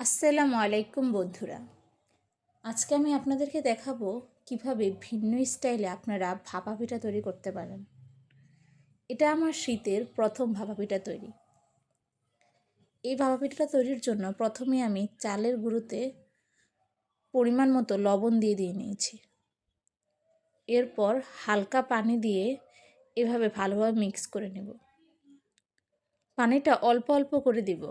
আসসালামু আলাইকুম বন্ধুরা। আজকে আমি আপনাদেরকে দেখাবো কীভাবে ভিন্ন স্টাইলে আপনারা ভাপা পিঠা তৈরি করতে পারেন। এটা আমার শীতের প্রথম ভাপা পিঠা তৈরি। এই ভাপা পিঠাটা তৈরির জন্য প্রথমে আমি চালের গুঁড়োতে পরিমাণ মতো লবণ দিয়ে দিয়ে নিয়েছি। এরপর হালকা পানি দিয়ে এভাবে ভালোভাবে মিক্স করে নেব। পানিটা অল্প অল্প করে দিব।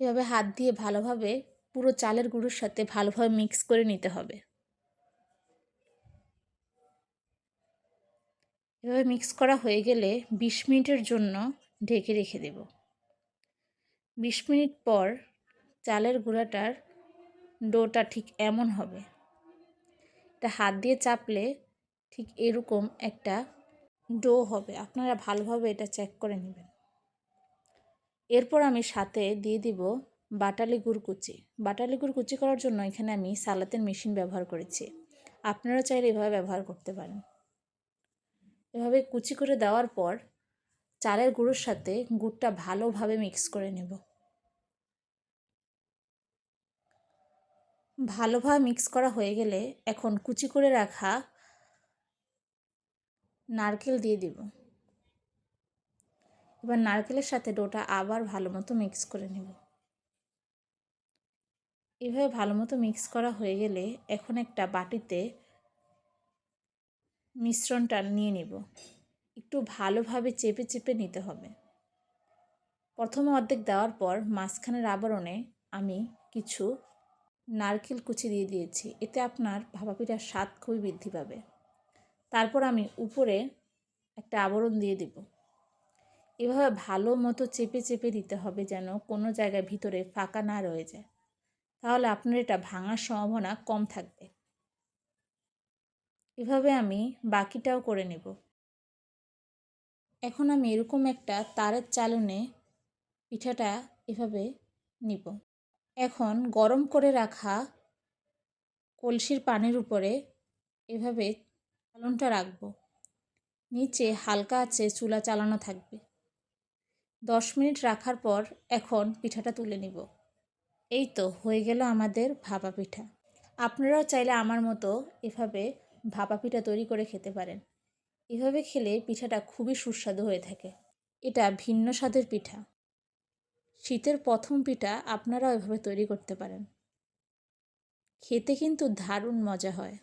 এভাবে হাত দিয়ে ভালোভাবে পুরো চালের গুঁড়োর সাথে ভালোভাবে মিক্স করে নিতে হবে। এভাবে মিক্স করা হয়ে গেলে বিশ মিনিটের জন্য ঢেকে রেখে দেব। বিশ মিনিট পর চালের গুঁড়াটার ডোটা ঠিক এমন হবে। এটা হাত দিয়ে চাপলে ঠিক এরকম একটা ডো হবে। আপনারা ভালোভাবে এটা চেক করে নেবেন। এরপর আমি সাথে দিয়ে দিব বাটালি গুড় কুচি। বাটালি গুড় কুচি করার জন্য এখানে আমি সালাতের মেশিন ব্যবহার করেছি। আপনারা চাইলে এভাবে ব্যবহার করতে পারেন। এভাবে কুচি করে দেওয়ার পর চালের গুঁড়োর সাথে গুড়টা ভালোভাবে মিক্স করে নেব। ভালোভাবে মিক্স করা হয়ে গেলে এখন কুচি করে রাখা নারকেল দিয়ে দিব। এবার নারকেলের সাথে ডোটা আবার ভালো মতো মিক্স করে নেব। এভাবে ভালো মতো মিক্স করা হয়ে গেলে এখন একটা বাটিতে মিশ্রণটা নিয়ে নেব। একটু ভালোভাবে চেপে চেপে নিতে হবে। প্রথমে অর্ধেক দেওয়ার পর মাঝখানের আবরণে আমি কিছু নারকেল কুচি দিয়ে দিয়েছি। এতে আপনার ভাপা পিঠার স্বাদ খুবই বৃদ্ধি পাবে। তারপর আমি উপরে একটা আবরণ দিয়ে দিব। এভাবে ভালো মতো চেপে চেপে দিতে হবে যেন কোনো জায়গায় ভিতরে ফাঁকা না রয়ে যায়। তাহলে আপনার এটা ভাঙার সম্ভাবনা কম থাকবে। এভাবে আমি বাকিটাও করে নেব। এখন আমি এরকম একটা তারের চালনে পিঠাটা এভাবে নিব। এখন গরম করে রাখা কলসির পানির উপরে এভাবে চালনটা রাখব। নিচে হালকা আছে, চুলা চালানো থাকবে। দশ মিনিট রাখার পর এখন পিঠাটা তুলে নিব। এই তো হয়ে গেল আমাদের ভাপা পিঠা। আপনারাও চাইলে আমার মতো এভাবে ভাপা পিঠা তৈরি করে খেতে পারেন। এভাবে খেলে পিঠাটা খুবই সুস্বাদু হয়ে থাকে। এটা ভিন্ন স্বাদের পিঠা। শীতের প্রথম পিঠা আপনারাও এভাবে তৈরি করতে পারেন। খেতে কিন্তু দারুণ মজা হয়।